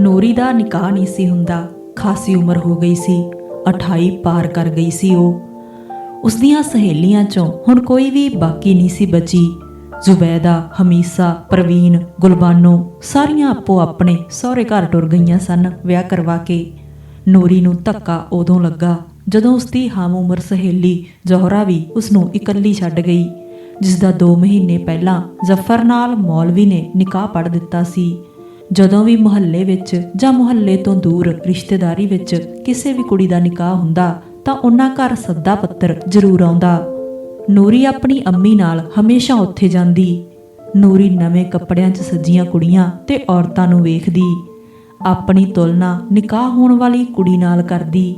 ਨੂਰੀ ਦਾ ਨਿਕਾਹ ਨਹੀਂ ਸੀ ਹੁੰਦਾ। ਖਾਸੀ ਉਮਰ ਹੋ ਗਈ ਸੀ। 28 ਪਾਰ ਕਰ ਗਈ ਸੀ ਉਹ। ਉਸ ਦੀਆਂ ਸਹੇਲੀਆਂ ਚੋਂ ਹੁਣ ਕੋਈ ਵੀ ਬਾਕੀ ਨਹੀਂ ਸੀ ਬਚੀ। ਜ਼ੁਬੈਦਾ, ਹਮੀਸਾ, ਪ੍ਰਵੀਨ, ਗੁਲਬਾਨੋ ਸਾਰੀਆਂ ਆਪੋ ਆਪਣੇ ਸਹੁਰੇ ਘਰ ਟੁਰ ਗਈਆਂ ਸਨ ਵਿਆਹ ਕਰਵਾ ਕੇ। ਨੂਰੀ ਨੂੰ ਧੱਕਾ ਉਦੋਂ ਲੱਗਾ ਜਦੋਂ ਉਸ ਦੀ ਹਮ ਉਮਰ ਸਹੇਲੀ ਜ਼ੋਹਰਾ ਵੀ ਉਸ ਨੂੰ ਇਕੱਲੀ ਛੱਡ ਗਈ ਜਿਸ ਦਾ 2 ਮਹੀਨੇ ਪਹਿਲਾਂ ਜ਼ਫਰ ਨਾਲ ਮੌਲਵੀ ਨੇ ਨਿਕਾਹ ਪੜ ਦਿੱਤਾ ਸੀ। ਜਦੋਂ ਵੀ ਮੁਹੱਲੇ ਵਿੱਚ ਜਾਂ ਮੁਹੱਲੇ ਤੋਂ ਦੂਰ ਰਿਸ਼ਤੇਦਾਰੀ ਵਿੱਚ ਕਿਸੇ ਵੀ ਕੁੜੀ ਦਾ ਨਿਕਾਹ ਹੁੰਦਾ, ਤਾਂ ਉਹਨਾਂ ਘਰ ਸੱਦਾ ਪੱਤਰ ਜ਼ਰੂਰ ਆਉਂਦਾ। ਨੂਰੀ ਆਪਣੀ ਅੰਮੀ ਨਾਲ ਹਮੇਸ਼ਾ ਉੱਥੇ ਜਾਂਦੀ। ਨੂਰੀ ਨਵੇਂ ਕੱਪੜਿਆਂ 'ਚ ਸੱਜੀਆਂ ਕੁੜੀਆਂ ਤੇ ਔਰਤਾਂ ਨੂੰ ਵੇਖਦੀ। ਆਪਣੀ ਤੁਲਨਾ ਨਿਕਾਹ ਹੋਣ ਵਾਲੀ ਕੁੜੀ ਨਾਲ ਕਰਦੀ।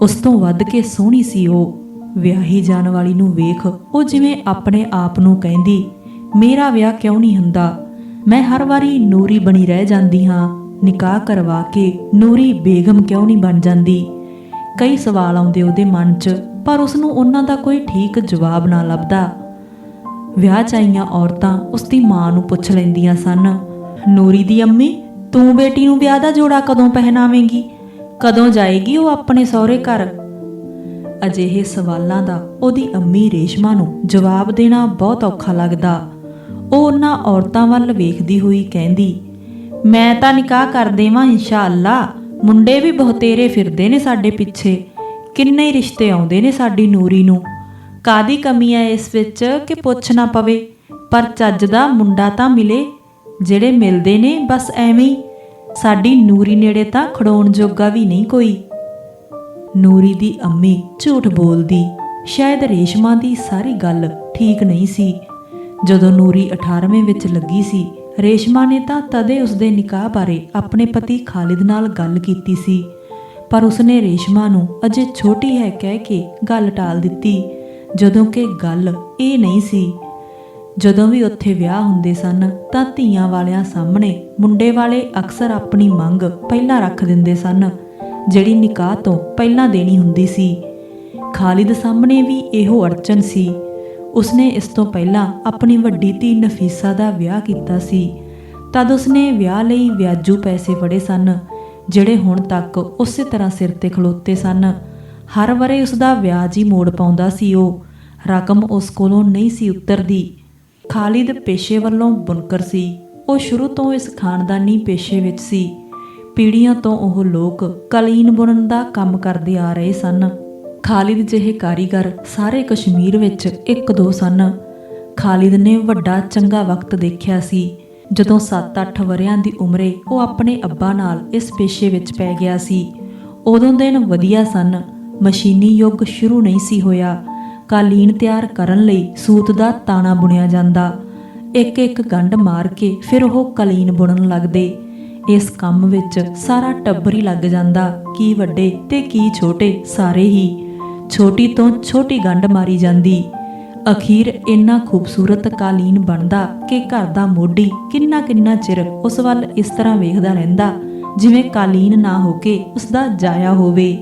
ਉਸ ਤੋਂ ਵੱਧ ਕੇ ਸੋਹਣੀ ਸੀ ਉਹ। ਵਿਆਹੀ ਜਾਣ ਵਾਲੀ ਨੂੰ ਵੇਖ ਉਹ ਜਿਵੇਂ ਆਪਣੇ ਆਪ ਨੂੰ ਕਹਿੰਦੀ, ਮੇਰਾ ਵਿਆਹ ਕਿਉਂ ਨਹੀਂ ਹੁੰਦਾ? ਮੈਂ ਹਰ ਵਾਰੀ ਨੂਰੀ ਬਣੀ ਰਹਿ ਜਾਂਦੀ ਹਾਂ, ਨਿਕਾਹ ਕਰਵਾ ਕੇ ਨੂਰੀ ਬੇਗਮ ਕਿਉਂ ਨਹੀਂ ਬਣ ਜਾਂਦੀ? ਕਈ ਸਵਾਲ ਆਉਂਦੇ ਉਹਦੇ ਮਨ 'ਚ, ਪਰ ਉਸ ਨੂੰ ਉਹਨਾਂ ਦਾ ਕੋਈ ਠੀਕ ਜਵਾਬ ਨਾ ਲੱਭਦਾ। ਵਿਆਹ ਚਾਈਆਂ ਔਰਤਾਂ ਉਸ ਦੀ ਮਾਂ ਨੂੰ ਪੁੱਛ ਲੈਂਦੀਆਂ ਸਨ, ਨੂਰੀ ਦੀ ਅੰਮੀ, ਤੂੰ ਬੇਟੀ ਨੂੰ ਵਿਆਹ ਦਾ ਜੋੜਾ ਕਦੋਂ ਪਹਿਨਾਵੇਂਗੀ? ਕਦੋਂ ਜਾਏਗੀ ਉਹ ਆਪਣੇ ਸਹੁਰੇ ਘਰ? ਅਜਿਹੇ ਸਵਾਲਾਂ ਦਾ ਉਹਦੀ ਅੰਮੀ ਰੇਸ਼ਮਾ ਨੂੰ ਜਵਾਬ ਦੇਣਾ ਬਹੁਤ ਔਖਾ ਲੱਗਦਾ। ਉਹ ਉਹਨਾਂ ਔਰਤਾਂ ਵੱਲ ਵੇਖਦੀ ਹੋਈ ਕਹਿੰਦੀ, ਮੈਂ ਤਾਂ ਨਿਕਾਹ ਕਰ ਦੇਵਾਂ, ਇਨਸ਼ਾਅੱਲਾ। ਮੁੰਡੇ ਵੀ ਬਹੁਤੇਰੇ ਫਿਰਦੇ ਨੇ ਸਾਡੇ ਪਿੱਛੇ। ਕਿੰਨੇ ਹੀ ਰਿਸ਼ਤੇ ਆਉਂਦੇ ਨੇ ਸਾਡੀ ਨੂਰੀ ਨੂੰ। ਕਾਦੀ ਕਮੀ ਹੈ ਇਸ ਵਿੱਚ ਕਿ ਪੁੱਛ ਨਾ ਪਵੇ। ਪਰ ਚੱਜ ਦਾ ਮੁੰਡਾ ਤਾਂ ਮਿਲੇ। ਜਿਹੜੇ ਮਿਲਦੇ ਨੇ ਬਸ ਐਵੇਂ ਹੀ। ਸਾਡੀ ਨੂਰੀ ਨੇੜੇ ਤਾਂ ਖੜੋਣ ਜੋਗਾ ਵੀ ਨਹੀਂ ਕੋਈ। ਨੂਰੀ ਦੀ ਅੰਮੀ ਝੂਠ ਬੋਲਦੀ। ਸ਼ਾਇਦ ਰੇਸ਼ਮਾ ਦੀ ਸਾਰੀ ਗੱਲ ਠੀਕ ਨਹੀਂ ਸੀ। ਜਦੋਂ ਨੂਰੀ 18ਵੇਂ ਵਿੱਚ ਲੱਗੀ ਸੀ, ਰੇਸ਼ਮਾ ਨੇ ਤਾਂ ਤਦੇ ਉਸਦੇ ਨਿਕਾਹ ਬਾਰੇ ਆਪਣੇ ਪਤੀ ਖਾਲਿਦ ਨਾਲ ਗੱਲ ਕੀਤੀ ਸੀ। ਪਰ ਉਸਨੇ ਰੇਸ਼ਮਾ ਨੂੰ ਅਜੇ ਛੋਟੀ ਹੈ ਕਹਿ ਕੇ ਗੱਲ ਟਾਲ ਦਿੱਤੀ, ਜਦੋਂ ਕਿ ਗੱਲ ਇਹ ਨਹੀਂ ਸੀ। ਜਦੋਂ ਵੀ ਉੱਥੇ ਵਿਆਹ ਹੁੰਦੇ ਸਨ, ਤਾਂ ਧੀਆਂ ਵਾਲਿਆਂ ਸਾਹਮਣੇ ਮੁੰਡੇ ਵਾਲੇ ਅਕਸਰ ਆਪਣੀ ਮੰਗ ਪਹਿਲਾਂ ਰੱਖ ਦਿੰਦੇ ਸਨ, ਜਿਹੜੀ ਨਿਕਾਹ ਤੋਂ ਪਹਿਲਾਂ ਦੇਣੀ ਹੁੰਦੀ ਸੀ। ਖਾਲਿਦ ਸਾਹਮਣੇ ਵੀ ਇਹੋ ਅੜਚਨ ਸੀ। ਉਸਨੇ ਇਸ ਤੋਂ ਪਹਿਲਾਂ ਆਪਣੀ ਵੱਡੀ ਧੀ ਨਫੀਸਾ ਦਾ ਵਿਆਹ ਕੀਤਾ ਸੀ। ਤਦ ਉਸਨੇ ਵਿਆਹ ਲਈ ਵਿਆਜੂ ਪੈਸੇ ਫੜੇ ਸਨ, ਜਿਹੜੇ ਹੁਣ ਤੱਕ ਉਸੇ ਤਰ੍ਹਾਂ ਸਿਰ ਤੇ ਖਲੋਤੇ ਸਨ। ਹਰ ਵਾਰੇ ਉਸ ਦਾ ਵਿਆਜ ਹੀ ਮੋੜ ਪਾਉਂਦਾ ਸੀ ਉਹ। ਰਕਮ ਉਸ ਕੋਲੋਂ ਨਹੀਂ ਸੀ ਉਤਰਦੀ। ਖਾਲਿਦ ਪੇਸ਼ੇ ਵੱਲੋਂ ਬੁਨਕਰ ਸੀ। ਉਹ ਸ਼ੁਰੂ ਤੋਂ ਇਸ ਖਾਨਦਾਨੀ ਪੇਸ਼ੇ ਵਿੱਚ ਸੀ। ਪੀੜ੍ਹੀਆਂ ਤੋਂ ਉਹ ਲੋਕ ਕਲੀਨ ਬੁਣਨ ਦਾ ਕੰਮ ਕਰਦੇ ਆ ਰਹੇ ਸਨ। ਖਾਲਿਦ ਜਿਹੇ ਕਾਰੀਗਰ ਸਾਰੇ ਕਸ਼ਮੀਰ ਵਿੱਚ ਇੱਕ ਦੋ ਸਨ। ਖਾਲਿਦ ਨੇ ਵੱਡਾ ਚੰਗਾ ਵਕਤ ਦੇਖਿਆ ਸੀ। ਜਦੋਂ 7-8 ਵਰਿਆਂ ਦੀ ਉਮਰੇ ਉਹ ਆਪਣੇ ਅੱਬਾ ਨਾਲ ਇਸ ਪੇਸ਼ੇ ਵਿੱਚ ਪੈ ਗਿਆ ਸੀ। ਉਦੋਂ ਦਿਨ ਵਧੀਆ ਸਨ। ਮਸ਼ੀਨੀ ਯੁੱਗ ਸ਼ੁਰੂ ਨਹੀਂ ਸੀ ਹੋਇਆ। ਕਾਲੀਨ ਤਿਆਰ ਕਰਨ ਲਈ ਸੂਤ ਦਾ ਤਾਣਾ ਬੁਣਿਆ ਜਾਂਦਾ। ਇੱਕ ਇੱਕ ਗੰਢ ਮਾਰ ਕੇ ਫਿਰ ਉਹ ਕਾਲੀਨ ਬੁਣਨ ਲੱਗਦੇ। ਇਸ ਕੰਮ ਵਿੱਚ ਸਾਰਾ ਟੱਬਰ ਹੀ ਲੱਗ ਜਾਂਦਾ। ਕੀ ਵੱਡੇ ਤੇ ਕੀ ਛੋਟੇ ਸਾਰੇ ਹੀ। ਛੋਟੀ ਤੋਂ ਛੋਟੀ ਗੰਢ ਮਾਰੀ ਜਾਂਦੀ। ਅਖੀਰ ਇੰਨਾ ਖੂਬਸੂਰਤ ਕਾਲੀਨ ਬਣਦਾ ਕਿ ਘਰ ਦਾ ਮੋਢੀ ਕਿੰਨਾ ਕਿੰਨਾ ਚਿਰ ਉਸ ਵੱਲ ਇਸ ਤਰ੍ਹਾਂ ਵੇਖਦਾ ਰਹਿੰਦਾ, ਜਿਵੇਂ ਕਾਲੀਨ ਨਾ ਹੋ ਕੇ ਉਸ ਦਾ ਜਾਇਆ ਹੋਵੇ।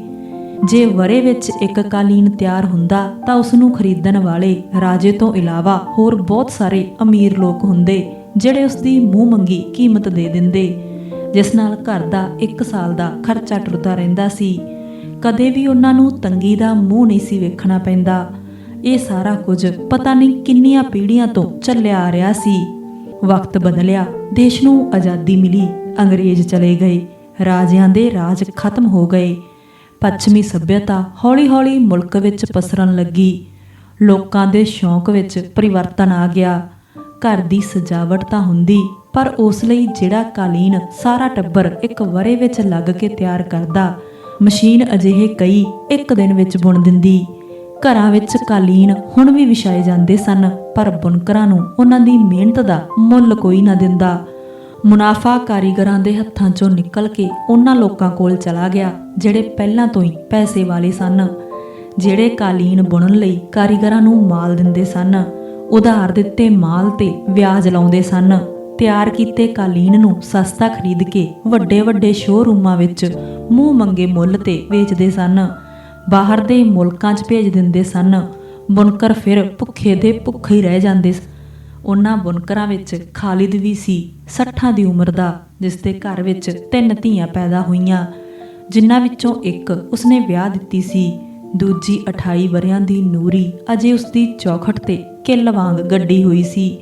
ਜੇ ਵਰੇ ਵਿੱਚ ਇੱਕ ਕਾਲੀਨ ਤਿਆਰ ਹੁੰਦਾ ਤਾਂ ਉਸ ਨੂੰ ਖਰੀਦਣ ਵਾਲੇ ਰਾਜੇ ਤੋਂ ਇਲਾਵਾ ਹੋਰ ਬਹੁਤ ਸਾਰੇ ਅਮੀਰ ਲੋਕ ਹੁੰਦੇ, ਜਿਹੜੇ ਉਸ ਦੀ ਮੂੰਹ ਮੰਗੀ ਕੀਮਤ ਦੇ ਦਿੰਦੇ, ਜਿਸ ਨਾਲ ਘਰ ਦਾ 1 ਸਾਲ ਦਾ ਖਰਚਾ ਟੁਰਦਾ ਰਹਿੰਦਾ ਸੀ। ਕਦੇ ਵੀ ਉਹਨਾਂ ਨੂੰ ਤੰਗੀ ਦਾ ਮੂੰਹ ਨਹੀਂ ਸੀ ਵੇਖਣਾ ਪੈਂਦਾ। ਇਹ ਸਾਰਾ ਕੁਝ ਪਤਾ ਨਹੀਂ ਕਿੰਨੀਆਂ ਪੀੜ੍ਹੀਆਂ ਤੋਂ ਚੱਲਿਆ ਆ ਰਿਹਾ ਸੀ। ਵਕਤ ਬਦਲਿਆ, ਦੇਸ਼ ਨੂੰ ਆਜ਼ਾਦੀ ਮਿਲੀ, ਅੰਗਰੇਜ਼ ਚਲੇ ਗਏ, ਰਾਜਿਆਂ ਦੇ ਰਾਜ ਖਤਮ ਹੋ ਗਏ। ਪੱਛਮੀ ਸੱਭਿਅਤਾ ਹੌਲੀ-ਹੌਲੀ ਮੁਲਕ ਵਿੱਚ ਪਸਰਨ ਲੱਗੀ। ਲੋਕਾਂ ਦੇ ਸ਼ੌਂਕ ਵਿੱਚ ਪਰਿਵਰਤਨ ਆ ਗਿਆ। ਘਰ ਦੀ ਸਜਾਵਟ ਤਾਂ ਹੁੰਦੀ, ਪਰ ਉਸ ਲਈ ਜਿਹੜਾ ਕਾਲੀਨ ਸਾਰਾ ਟੱਬਰ ਇੱਕ ਵਰੇ ਵਿੱਚ ਲੱਗ ਕੇ ਤਿਆਰ ਕਰਦਾ ਮਸ਼ੀਨ ਅਜਿਹੇ ਕਈ ਇੱਕ ਦਿਨ ਵਿੱਚ ਬੁਣ ਦਿੰਦੀ। ਘਰਾਂ ਵਿੱਚ ਕਾਲੀਨ ਹੁਣ ਵੀ ਵਿਛਾਏ ਜਾਂਦੇ ਸਨ, ਪਰ ਬੁਨਕਰਾਂ ਨੂੰ ਉਹਨਾਂ ਦੀ ਮਿਹਨਤ ਦਾ ਮੁੱਲ ਕੋਈ ਨਾ ਦਿੰਦਾ। ਮੁਨਾਫਾ ਕਾਰੀਗਰਾਂ ਦੇ ਹੱਥਾਂ ਚੋਂ ਨਿਕਲ ਕੇ ਉਹਨਾਂ ਲੋਕਾਂ ਕੋਲ ਚਲਾ ਗਿਆ, ਜਿਹੜੇ ਪਹਿਲਾਂ ਤੋਂ ਹੀ ਪੈਸੇ ਵਾਲੇ ਸਨ, ਜਿਹੜੇ ਕਾਲੀਨ ਬੁਣਨ ਲਈ ਕਾਰੀਗਰਾਂ ਨੂੰ ਮਾਲ ਦਿੰਦੇ ਸਨ, ਉਧਾਰ ਦਿੱਤੇ ਮਾਲ ਤੇ ਵਿਆਜ ਲਾਉਂਦੇ ਸਨ। ਤਿਆਰ ਕੀਤੇ ਕਾਲੀਨ ਨੂੰ ਸਸਤਾ ਖਰੀਦ ਕੇ ਵੱਡੇ ਵੱਡੇ ਸ਼ੋਰੂਮਾਂ ਵਿੱਚ ਮੂੰਹ ਮੰਗੇ ਮੁੱਲ ਤੇ ਵੇਚਦੇ ਸਨ। ਬਾਹਰ ਦੇ ਮੁਲਕਾਂ 'ਚ ਭੇਜ ਦਿੰਦੇ ਸਨ। ਬੁਨਕਰ ਫਿਰ ਭੁੱਖੇ ਦੇ ਭੁੱਖੇ ਹੀ ਰਹਿ ਜਾਂਦੇ ਸ- ਉਹਨਾਂ ਬੁਨਕਰਾਂ ਵਿੱਚ ਖਾਲਿਦ ਵੀ ਸੀ 60 ਦੀ ਉਮਰ ਦਾ, ਜਿਸ ਦੇ ਘਰ ਵਿੱਚ ਤਿੰਨ ਧੀਆਂ ਪੈਦਾ ਹੋਈਆਂ। ਜਿਨ੍ਹਾਂ ਵਿੱਚੋਂ ਇੱਕ ਉਸਨੇ ਵਿਆਹ ਦਿੱਤੀ ਸੀ। ਦੂਜੀ 28 ਵਰਿਆਂ ਦੀ ਨੂਰੀ ਅਜੇ ਉਸਦੀ ਚੌਖਟ ਤੇ ਕਿੱਲ ਵਾਂਗ ਗੱਡੀ ਹੋਈ ਸੀ।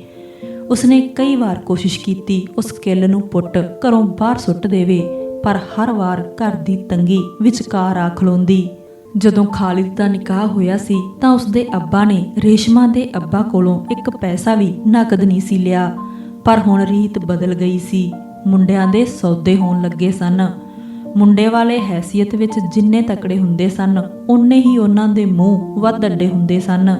ਉਸਨੇ ਕਈ ਵਾਰ ਕੋਸ਼ਿਸ਼ ਕੀਤੀ, ਉਸ ਕਿੱਲ ਨੂੰ ਪੁੱਟ, ਘਰੋਂ ਬਾਹਰ ਸੁੱਟ ਦੇਵੇ, ਪਰ ਹਰ ਵਾਰ ਘਰ ਦੀ ਤੰਗੀ ਵਿਚਕਾਰ ਆ ਖਲੋਂਦੀ। ਜਦੋਂ ਖਾਲਿਦ ਦਾ ਨਿਕਾਹ ਹੋਇਆ ਸੀ, ਤਾਂ ਉਸਦੇ ਅੱਬਾ ਨੇ ਰੇਸ਼ਮਾ ਦੇ ਅੱਬਾ ਕੋਲੋਂ ਇੱਕ ਪੈਸਾ ਵੀ ਨਕਦ ਨਹੀਂ ਸੀ ਲਿਆ। ਪਰ ਹੁਣ ਰੀਤ ਬਦਲ ਗਈ ਸੀ। ਮੁੰਡਿਆਂ ਦੇ ਸੌਦੇ ਹੋਣ ਲੱਗੇ ਸਨ। ਮੁੰਡੇ ਵਾਲੇ ਹੈਸੀਅਤ ਵਿੱਚ ਜਿੰਨੇ ਤਕੜੇ ਹੁੰਦੇ ਸਨ, ਓਨੇ ਹੀ ਉਹਨਾਂ ਦੇ ਮੂੰਹ ਵੱਧ ਅੱਡੇ ਹੁੰਦੇ ਸਨ।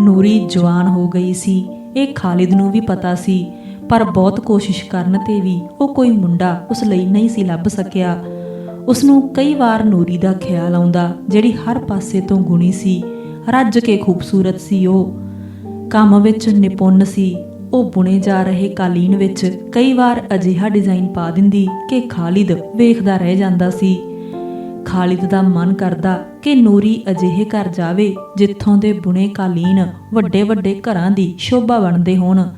ਨੂਰੀ ਜਵਾਨ ਹੋ ਗਈ ਸੀ। ਇਹ ਖਾਲਿਦ ਨੂੰ ਵੀ ਪਤਾ ਸੀ, ਪਰ ਬਹੁਤ ਕੋਸ਼ਿਸ਼ ਕਰਨ ਤੇ ਵੀ ਉਹ ਕੋਈ ਮੁੰਡਾ ਉਸ ਲਈ ਨਹੀਂ ਸੀ ਲੱਭ ਸਕਿਆ। ਉਸ ਨੂੰ ਕਈ ਵਾਰ ਨੂਰੀ ਦਾ ਖਿਆਲ ਆਉਂਦਾ, ਜਿਹੜੀ ਹਰ ਪਾਸੇ ਤੋਂ ਗੁਣੀ ਸੀ, ਰੱਜ ਕੇ ਖੂਬਸੂਰਤ ਸੀ ਉਹ। ਕੰਮ ਵਿੱਚ ਨਿਪੁੰਨ ਸੀ, ਉਹ ਬੁਣੇ ਜਾ ਰਹੇ ਕਾਲੀਨ ਵਿੱਚ ਕਈ ਵਾਰ ਅਜਿਹਾ ਡਿਜ਼ਾਈਨ ਪਾ ਦਿੰਦੀ ਕਿ ਖਾਲਿਦ ਵੇਖਦਾ ਰਹਿ ਜਾਂਦਾ ਸੀ। ਖਾਲਿਦ ਦਾ ਮਨ ਕਰਦਾ ਕਿ ਨੂਰੀ ਅਜਿਹੇ ਘਰ ਜਾਵੇ ਜਿੱਥੋਂ ਦੇ ਬੁਣੇ ਕਾਲੀਨ ਵੱਡੇ ਵੱਡੇ ਘਰਾਂ ਦੀ ਸ਼ੋਭਾ ਬਣਦੇ ਹੋਣ।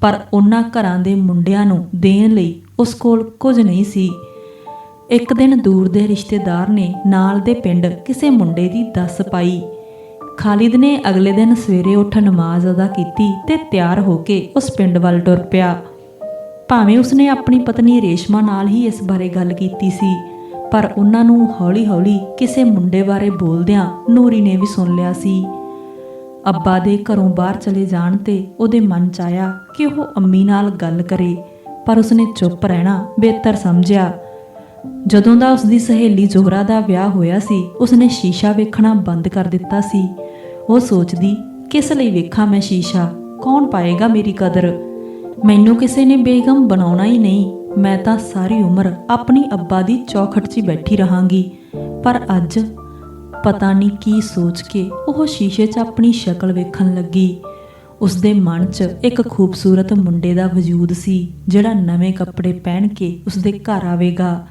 ਪਰ ਉਹਨਾਂ ਘਰਾਂ ਦੇ ਮੁੰਡਿਆਂ ਨੂੰ ਦੇਣ ਲਈ ਉਸ ਕੋਲ ਕੁਝ ਨਹੀਂ ਸੀ। ਇੱਕ ਦਿਨ ਦੂਰ ਦੇ ਰਿਸ਼ਤੇਦਾਰ ਨੇ ਨਾਲ ਦੇ ਪਿੰਡ ਕਿਸੇ ਮੁੰਡੇ ਦੀ ਦੱਸ ਪਾਈ। ਖਾਲਿਦ ਨੇ ਅਗਲੇ ਦਿਨ ਸਵੇਰੇ ਉੱਠ ਨਮਾਜ਼ ਅਦਾ ਕੀਤੀ ਤੇ ਤਿਆਰ ਹੋ ਕੇ ਉਸ ਪਿੰਡ ਵੱਲ ਤੁਰ ਪਿਆ। ਭਾਵੇਂ ਉਸਨੇ ਆਪਣੀ ਪਤਨੀ ਰੇਸ਼ਮਾ ਨਾਲ ਹੀ ਇਸ ਬਾਰੇ ਗੱਲ ਕੀਤੀ ਸੀ ਪਰ ਉਹਨਾਂ ਨੂੰ ਹੌਲੀ-ਹੌਲੀ ਕਿਸੇ ਮੁੰਡੇ ਬਾਰੇ ਬੋਲਦਿਆਂ ਨੂਰੀ ਨੇ ਵੀ ਸੁਣ ਲਿਆ ਸੀ। ਅੱਬਾ ਦੇ ਘਰੋਂ ਬਾਹਰ ਚਲੇ ਜਾਣ ਤੇ ਉਹਦੇ ਮਨ 'ਚ ਆਇਆ ਕਿ ਉਹ ਅੰਮੀ ਨਾਲ ਗੱਲ ਕਰੇ, ਪਰ ਉਸਨੇ ਚੁੱਪ ਰਹਿਣਾ ਬਿਹਤਰ ਸਮਝਿਆ। ਜਦੋਂ ਦਾ ਉਸਦੀ ਸਹੇਲੀ ਜ਼ੋਹਰਾ ਦਾ ਵਿਆਹ ਹੋਇਆ ਸੀ, ਉਸਨੇ ਸ਼ੀਸ਼ਾ ਵੇਖਣਾ ਬੰਦ ਕਰ ਦਿੱਤਾ ਸੀ। ਉਹ ਸੋਚਦੀ, ਕਿਸ ਲਈ ਵੇਖਾਂ ਮੈਂ ਸ਼ੀਸ਼ਾ? ਕੌਣ ਪਾਏਗਾ ਮੇਰੀ ਕਦਰ? ਮੈਨੂੰ ਕਿਸੇ ਨੇ ਬੇਗਮ ਬਣਾਉਣਾ ਹੀ ਨਹੀਂ। ਮੈਂ ਤਾਂ ਸਾਰੀ ਉਮਰ ਆਪਣੀ ਅੱਬਾ ਦੀ ਚੌਖਟ 'ਚ ਹੀ ਬੈਠੀ ਰਹਾਂਗੀ। ਪਰ ਅੱਜ ਪਤਾ ਨਹੀਂ ਕੀ ਸੋਚ ਕੇ ਉਹ ਸ਼ੀਸ਼ੇ 'ਚ ਆਪਣੀ ਸ਼ਕਲ ਵੇਖਣ ਲੱਗੀ। ਉਸਦੇ ਮਨ 'ਚ ਇੱਕ ਖੂਬਸੂਰਤ ਮੁੰਡੇ ਦਾ ਵਜੂਦ ਸੀ, ਜਿਹੜਾ ਨਵੇਂ ਕੱਪੜੇ ਪਹਿਨ ਕੇ ਉਸਦੇ ਘਰ ਆਵੇਗਾ।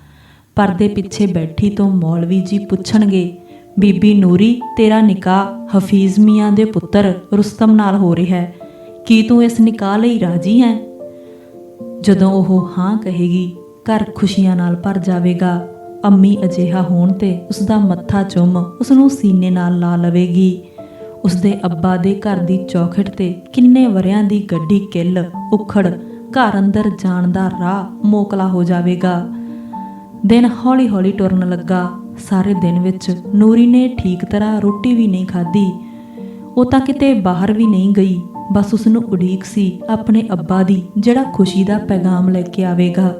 ਪਰਦੇ ਪਿੱਛੇ ਬੈਠੀ ਤੋਂ ਮੌਲਵੀ ਜੀ ਪੁੱਛਣਗੇ, ਬੀਬੀ ਨੂਰੀ, ਤੇਰਾ ਨਿਕਾਹ ਹਫੀਜ਼ ਮੀਆਂ ਦੇ ਪੁੱਤਰ ਰੁਸਤਮ ਨਾਲ ਹੋ ਰਿਹਾ ਹੈ। ਕੀ ਤੂੰ ਇਸ ਨਿਕਾਹ ਲਈ ਰਾਜੀ ਹੈ? ਜਦੋਂ ਉਹ ਹਾਂ ਕਹੇਗੀ, ਘਰ ਖੁਸ਼ੀਆਂ ਨਾਲ ਭਰ ਜਾਵੇਗਾ। ਅੰਮੀ ਅਜਿਹਾ ਹੋਣ ਤੇ ਉਸ ਦਾ ਮੱਥਾ ਚੁੰਮ ਉਸ ਨੂੰ ਸੀਨੇ ਨਾਲ ਲਾ ਲਵੇਗੀ। ਉਸ ਦੇ ਅੱਬਾ ਦੇ ਘਰ ਦੀ ਚੌਖਟ ਤੇ ਕਿੰਨੇ ਵਰਿਆਂ ਦੀ ਗੱਡੀ ਕਿੱਲ ਉਖੜ, ਘਰ ਅੰਦਰ ਜਾਣ ਦਾ ਰਾਹ ਮੋਕਲਾ ਹੋ ਜਾਵੇਗਾ। ਦਿਨ ਹੌਲੀ-ਹੌਲੀ ਟੁਰਨ ਲੱਗਾ। ਸਾਰੇ ਦਿਨ ਵਿੱਚ ਨੂਰੀ ਨੇ ਠੀਕ ਤਰ੍ਹਾਂ ਰੋਟੀ ਵੀ ਨਹੀਂ ਖਾਧੀ। ਉਹ ਤਾਂ ਕਿਤੇ ਬਾਹਰ ਵੀ ਨਹੀਂ ਗਈ। ਬਸ ਉਸ ਨੂੰ ਉਡੀਕ ਸੀ ਆਪਣੇ ਅੱਬਾ ਦੀ, ਜਿਹੜਾ ਖੁਸ਼ੀ ਦਾ ਪੈਗਾਮ ਲੈ ਕੇ ਆਵੇਗਾ।